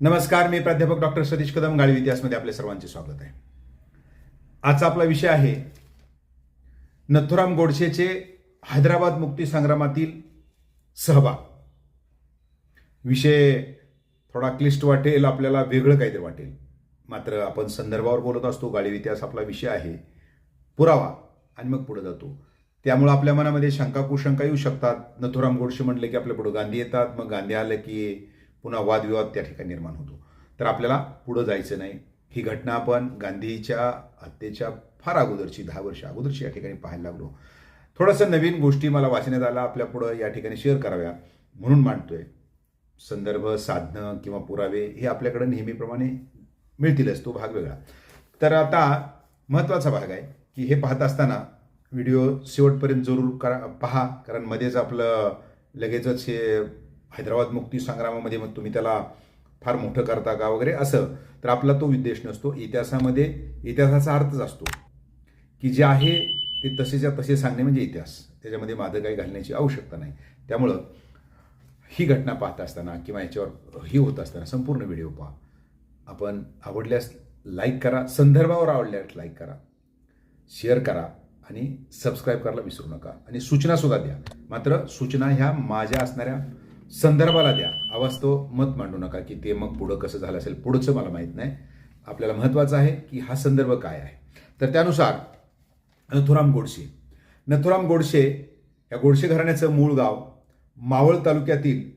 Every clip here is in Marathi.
नमस्कार मी प्राध्यापक डॉक्टर सतीश कदम गाळी इतिहासमध्ये आपले सर्वांचे स्वागत आहे. आजचा आपला विषय आहे नथुराम गोडसेचे हैदराबाद मुक्ती संग्रामातील सहभाग. विषय थोडा क्लिष्ट वाटेल आपल्याला वेगळं काहीतरी वाटेल. मात्र आपण संदर्भावर बोलत असतो गाळी इतिहास आपला विषय आहे. पुरावा आणि मग पुढे जातो. त्यामुळे आपल्या मनामध्ये शंका कुशंका येऊ शकतात. नथुराम गोडसे म्हटले की आपल्या पुढे गांधी येतात. मग गांधी आलं की पुन्हा वादविवाद त्या ठिकाणी निर्माण होतो. तर आपल्याला पुढं जायचं नाही. ही घटना आपण गांधीच्या हत्येच्या फार अगोदरची दहा वर्ष अगोदरची या ठिकाणी पाहायला लागलो. थोडंसं नवीन गोष्टी मला वाचण्यात आला आपल्या पुढं या ठिकाणी शेअर कराव्या म्हणून मांडतोय. संदर्भ साधनं किंवा पुरावे हे आपल्याकडे नेहमीप्रमाणे मिळतीलच. तो भाग वेगळा. तर आता महत्त्वाचा भाग आहे की हे पाहत असताना व्हिडिओ शेवटपर्यंत जरूर करा पहा. कारण मध्येच आपलं लगेचच हे हैदराबाद मुक्ती संग्रामामध्ये मग तुम्ही त्याला फार मोठं करता का वगैरे असं. तर आपला तो उद्देश नसतो. इतिहासामध्ये इतिहासाचा अर्थच असतो की जे आहे ते तसेच्या तसे सांगणे म्हणजे इतिहास. त्याच्यामध्ये माझं काही घालण्याची आवश्यकता नाही. त्यामुळं ही घटना पाहत असताना किंवा याच्यावर ही होत असताना संपूर्ण व्हिडिओ पहा. आपण आवडल्यास लाईक करा. संदर्भावर आवडल्यास लाईक करा. शेअर करा. आणि सबस्क्राईब करायला विसरू नका. आणि सूचनासुद्धा द्या. मात्र सूचना ह्या माझ्या असणाऱ्या संदर्भाला द्या. अवास्तव मत मांडू नका की ते मग पुढं कसं झालं असेल पुढचं मला माहीत नाही. आपल्याला महत्त्वाचं आहे की हा संदर्भ काय आहे. तर त्यानुसार नथुराम गोडसे. नथुराम गोडसे या गोडसे घराण्याचं मूळ गाव मावळ तालुक्यातील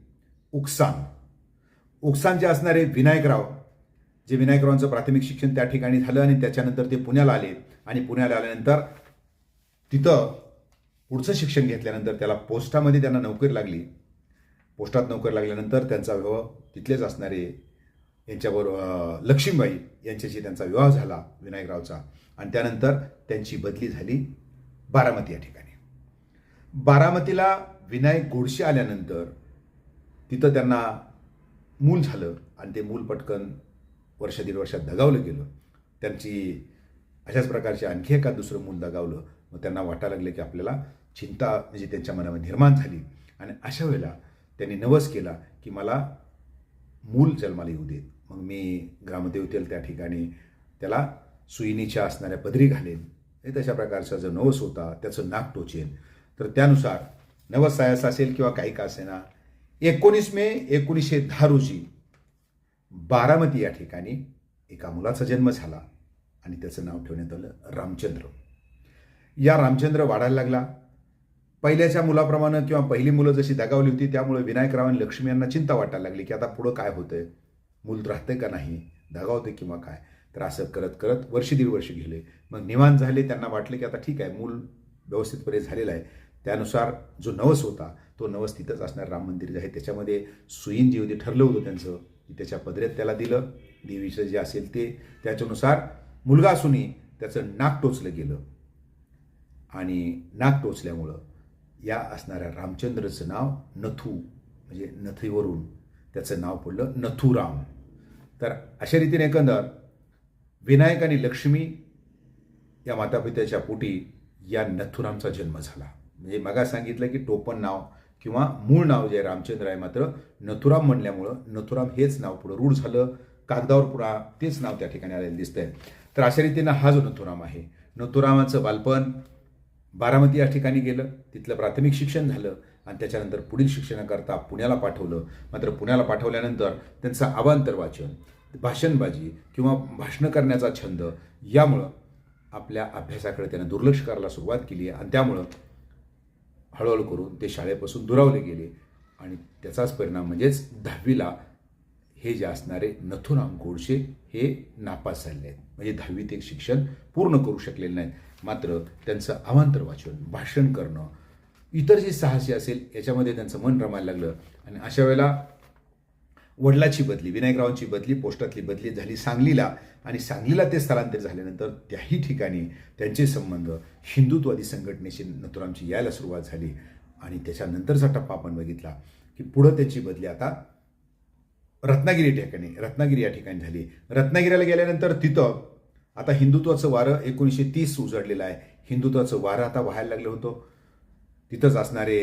उकसान. उकसानचे असणारे विनायकराव जे विनायकरावांचं प्राथमिक शिक्षण त्या ठिकाणी झालं आणि त्याच्यानंतर ते पुण्याला आले. आणि पुण्याला आल्यानंतर तिथं पुढचं शिक्षण घेतल्यानंतर त्याला पोस्टामध्ये त्यांना नोकरी लागली. पोस्टात नोकरी लागल्यानंतर त्यांचा विवाह तिथलेच असणारे यांच्याबरोबर लक्ष्मीबाई यांच्याशी त्यांचा विवाह झाला विनायकरावचा. आणि त्यानंतर त्यांची बदली झाली बारामती या ठिकाणी. बारामतीला विनायक गोडशी आल्यानंतर तिथं त्यांना मूल झालं आणि ते मूल पटकन वर्ष दीड वर्षात दगावलं गेलं. त्यांची अशाच प्रकारचे आणखी एका दुसरं मूल दगावलं. मग त्यांना वाटायला लागलं की आपल्याला चिंता म्हणजे त्यांच्या मनामध्ये निर्माण झाली. आणि अशा वेळेला त्यांनी नवस केला की मला मूल जन्माला येऊ देत मग मी ग्रामदेवतेला त्या ठिकाणी त्याला सुईनीच्या असणाऱ्या पदरी घालेन. हे तशा प्रकारचा जो नवस होता त्याचं नाक टोचेन. तर त्यानुसार नवस असेल किंवा काही का असेना एकोणीस मे एकोणीसशे दहा रोजी बारामती या ठिकाणी एका मुलाचा जन्म झाला आणि त्याचं नाव ठेवण्यात आलं रामचंद्र. या रामचंद्र वाढायला लागला. पहिल्याच्या मुलाप्रमाणे किंवा पहिली मुलं जशी दगावली होती त्यामुळे विनायकराव आणि लक्ष्मी यांना चिंता वाटायला लागली की आता पुढं काय होतंय? मूल राहतंय का नाही? दगावते किंवा काय? तर असं करत करत वर्ष दीड वर्ष गेले. मग निवांत झाले त्यांना वाटलं की आता ठीक आहे मूल व्यवस्थितपणे झालेलं आहे. त्यानुसार जो नवस होता तो नवस तिथंच असणार राम मंदिर जे आहे त्याच्यामध्ये सुईन जी होती ठरलं होतं त्यांचं की त्याच्या पदरेत त्याला दिलं. देवीचं जे असेल ते. त्याच्यानुसार मुलगा असूनही त्याचं नाक टोचलं गेलं. आणि नाक टोचल्यामुळं या असणाऱ्या रामचंद्रचं नाव नथू म्हणजे नथीवरून त्याचं नाव पडलं नथुराम. तर अशा रीतीने एकंदर विनायक आणि लक्ष्मी या मातापित्याच्या पोटी या नथुरामचा जन्म झाला. म्हणजे मगा सांगितलं की टोपण नाव किंवा मूळ नाव जे रामचंद्र आहे मात्र नथुराम म्हणल्यामुळं नथुराम हेच नाव पुढं रूढ झालं. कागदावर पुरा तेच नाव त्या ठिकाणी आलेलं दिसतंय. तर अशा रीतीनं हा जो नथुराम आहे नथुरामाचं बालपण बारामती या ठिकाणी गेलं तिथलं प्राथमिक शिक्षण झालं आणि त्याच्यानंतर पुढील शिक्षणाकरता पुण्याला पाठवलं. मात्र पुण्याला पाठवल्यानंतर त्यांचं अवांतर वाचन भाषणबाजी किंवा भाषणं करण्याचा छंद यामुळं आपल्या अभ्यासाकडे त्यानं दुर्लक्ष करायला सुरुवात केली आणि त्यामुळं हळूहळू करून ते शाळेपासून दुरावले गेले. आणि त्याचाच परिणाम म्हणजेच दहावीला हे जे असणारे नथुराम गोडसे हे नापास झालेले आहेत. म्हणजे दहावीत एक शिक्षण पूर्ण करू शकलेले नाहीत. मात्र त्यांचं अवांतर वाचन भाषण करणं इतर जे साहसी असेल याच्यामध्ये त्यांचं मन रमायला लागलं. आणि अशा वेळेला वडिलाची बदली विनायकरावांची बदली पोस्टातली बदली झाली सांगलीला. आणि सांगलीला ते स्थलांतर झाल्यानंतर त्याही ठिकाणी त्यांचे संबंध हिंदुत्ववादी संघटनेशी नथुरामची यायला सुरुवात झाली. आणि त्याच्यानंतरचा टप्पा आपण बघितला की पुढं त्यांची बदली आता रत्नागिरी ठिकाणी रत्नागिरी या ठिकाणी झाली. रत्नागिरीला गेल्यानंतर तिथं आता हिंदुत्वाचं वारं एकोणीसशे तीस उजडलेलं आहे. हिंदुत्वाचं वारं आता व्हायला लागलं होतं. तिथंच असणारे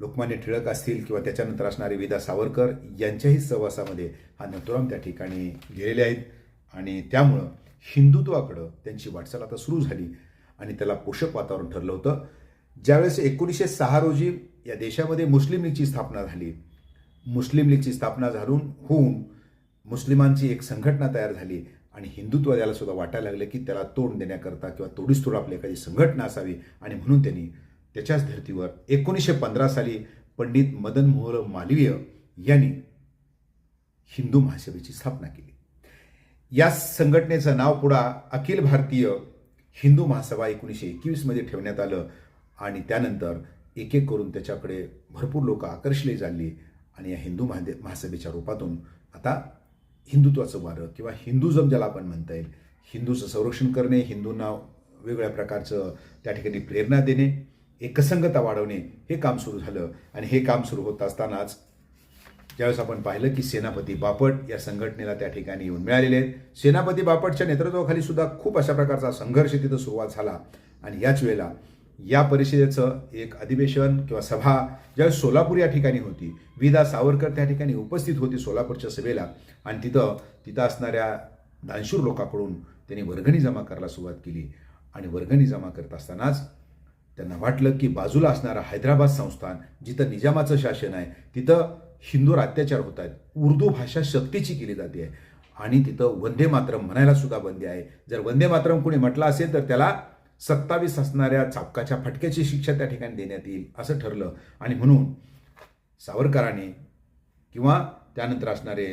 लोकमान्य टिळक असतील किंवा त्याच्यानंतर असणारे विदा सावरकर यांच्याही सहवासामध्ये हा नथुराम त्या ठिकाणी गेलेले आहेत. आणि त्यामुळं हिंदुत्वाकडं त्यांची वाटचाल आता सुरू झाली आणि त्याला पोषक वातावरण ठरलं होतं. ज्यावेळेस एकोणीसशे सहा रोजी या देशामध्ये मुस्लिम लीगची स्थापना झाली मुस्लिम लीगची स्थापना झालून होऊन मुस्लिमांची एक संघटना तयार झाली आणि हिंदुत्व याला सुद्धा वाटायला लागलं की त्याला तोंड देण्याकरता किंवा तोडीस तोड आपली एखादी संघटना असावी. आणि म्हणून त्यांनी त्याच्याच धर्तीवर एकोणीसशे पंधरा साली पंडित मदन मोहर मालवीय यांनी हिंदू महासभेची स्थापना केली. या संघटनेचं नाव पुढा अखिल भारतीय हिंदू महासभा एकोणीसशे एकवीसमध्ये ठेवण्यात आलं आणि त्यानंतर एक एक करून त्याच्याकडे भरपूर लोक आकर्षले झाली आणि या हिंदू महादे महासभेच्या रूपातून आता हिंदुत्वाचं वारं किंवा हिंदुजम ज्याला आपण म्हणता येईल हिंदूचं संरक्षण करणे हिंदूंना वेगवेगळ्या प्रकारचं त्या ठिकाणी प्रेरणा देणे एकसंगता वाढवणे हे काम सुरू झालं. आणि हे काम सुरू होत असतानाच ज्यावेळेस आपण पाहिलं की सेनापती बापट या संघटनेला त्या ठिकाणी येऊन मिळालेले आहेत. सेनापती बापटच्या नेतृत्वाखाली सुद्धा खूप अशा प्रकारचा संघर्ष तिथं सुरुवात झाला. आणि याच वेळेला या परिषदेचं एक अधिवेशन किंवा सभा ज्यावेळेस सोलापूर या ठिकाणी होती विदा सावरकर त्या ठिकाणी उपस्थित होती सोलापूरच्या सभेला. आणि तिथं तिथं असणाऱ्या दानशूर लोकांकडून त्यांनी वर्गणी जमा करायला सुरुवात केली. आणि वर्गणी जमा करत असतानाच त्यांना वाटलं की बाजूला असणारं हैदराबाद संस्थान जिथं निजामाचं शासन आहे तिथं हिंदूवर अत्याचार होत आहेत उर्दू भाषा शक्तीची केली जाते. आहे आणि तिथं वंदे मातरम म्हणायला सुद्धा बंदी आहे. जर वंदे मातरम कोणी म्हटलं असेल तर त्याला सत्तावीस असणाऱ्या चापकाच्या फटक्याची शिक्षा त्या ठिकाणी देण्यात येईल असं ठरलं. आणि म्हणून सावरकरांनी किंवा त्यानंतर असणारे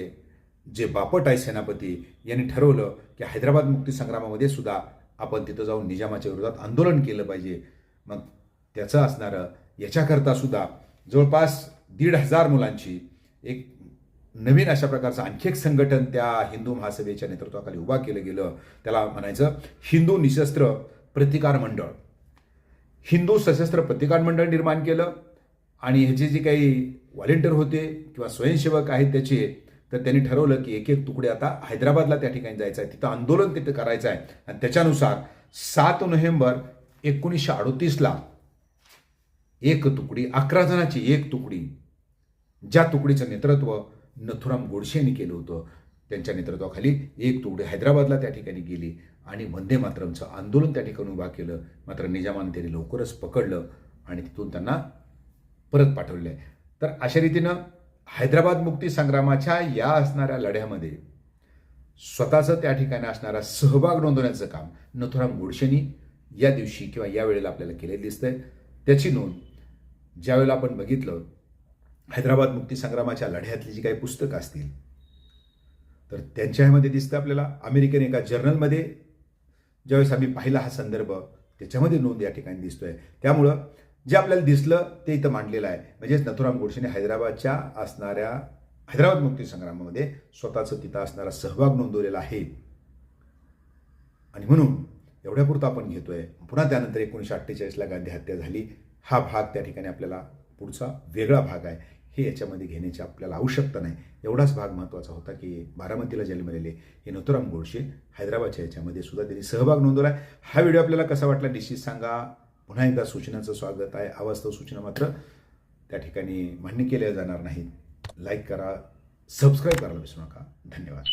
जे बापट आहे सेनापती यांनी ठरवलं की हैदराबाद मुक्तीसंग्रामामध्ये सुद्धा आपण तिथं जाऊन निजामाच्या विरोधात आंदोलन केलं पाहिजे. मग त्याचं असणारं याच्याकरता सुद्धा जवळपास दीड हजार मुलांची एक नवीन अशा प्रकारचं आणखी एक संघटन त्या हिंदू महासभेच्या नेतृत्वाखाली उभा केलं गेलं. त्याला म्हणायचं हिंदू निशस्त्र प्रतिकार मंडळ. हिंदू सशस्त्र प्रतिकार मंडळ निर्माण केलं आणि ह्याचे जे काही व्हॉलेंटियर होते किंवा स्वयंसेवक आहेत त्याचे तर त्यांनी ठरवलं की एक एक तुकडे आता हैदराबादला त्या ठिकाणी जायचं आहे. तिथं आंदोलन तिथं करायचं आहे. आणि त्याच्यानुसार सात नोव्हेंबर एकोणीसशे अडतीसला एक तुकडी अकरा जणाची एक तुकडी ज्या तुकडीचं नेतृत्व नथुराम गोडसे यांनी केलं होतं त्यांच्या नेतृत्वाखाली एक तुकडी हैदराबादला त्या ठिकाणी गेली. आणि वंदे मातरमचं आंदोलन त्या ठिकाणी उभा केलं. मात्र निजामाने त्यांनी लवकरच पकडलं आणि तिथून त्यांना परत पाठवले आहे. तर अशा रीतीनं हैदराबाद मुक्ती संग्रामाच्या या असणाऱ्या लढ्यामध्ये स्वतःचं त्या ठिकाणी असणारा सहभाग नोंदवण्याचं काम नथुराम गोडशेनी या दिवशी किंवा या वेळेला आपल्याला केलेलं दिसतंय. त्याची नोंद ज्यावेळेला आपण बघितलं हैदराबाद मुक्ती संग्रामाच्या लढ्यातली जी काही पुस्तकं असतील तर त्यांच्या ह्यामध्ये दिसतं आपल्याला. अमेरिकन एका जर्नलमध्ये ज्यावेळेस आम्ही पाहिला हा संदर्भ त्याच्यामध्ये नोंद या ठिकाणी दिसतोय. त्यामुळं जे आपल्याला दिसलं ते इथं मांडलेलं आहे. म्हणजेच नथुराम गोडसेने हैदराबादच्या असणाऱ्या हैदराबाद मुक्ती संग्रामामध्ये स्वतःचं तिथं असणारा सहभाग नोंदवलेला आहे. आणि म्हणून एवढ्यापुरतं आपण घेतोय. पुन्हा त्यानंतर एकोणीसशे अठ्ठेचाळीसला गांधी हत्या झाली. हा भाग त्या ठिकाणी आपल्याला पुढचा वेगळा भाग आहे. हे याच्यामध्ये घेण्याची आपल्याला आवश्यकता नाही. एवढाच भाग महत्त्वाचा होता की बारामतीला जन्मलेले हे नथुराम गोडशे हैदराबादच्या याच्यामध्ये सुद्धा त्यांनी सहभाग नोंदवला. आहे हा व्हिडिओ आपल्याला कसा वाटला निश्चित सांगा. पुन्हा एकदा सूचनाचं स्वागत आहे. अवास्तव सूचना मात्र त्या ठिकाणी मान्य केल्या जाणार नाहीत. लाईक करा सबस्क्राईब करायला विसरू नका. धन्यवाद.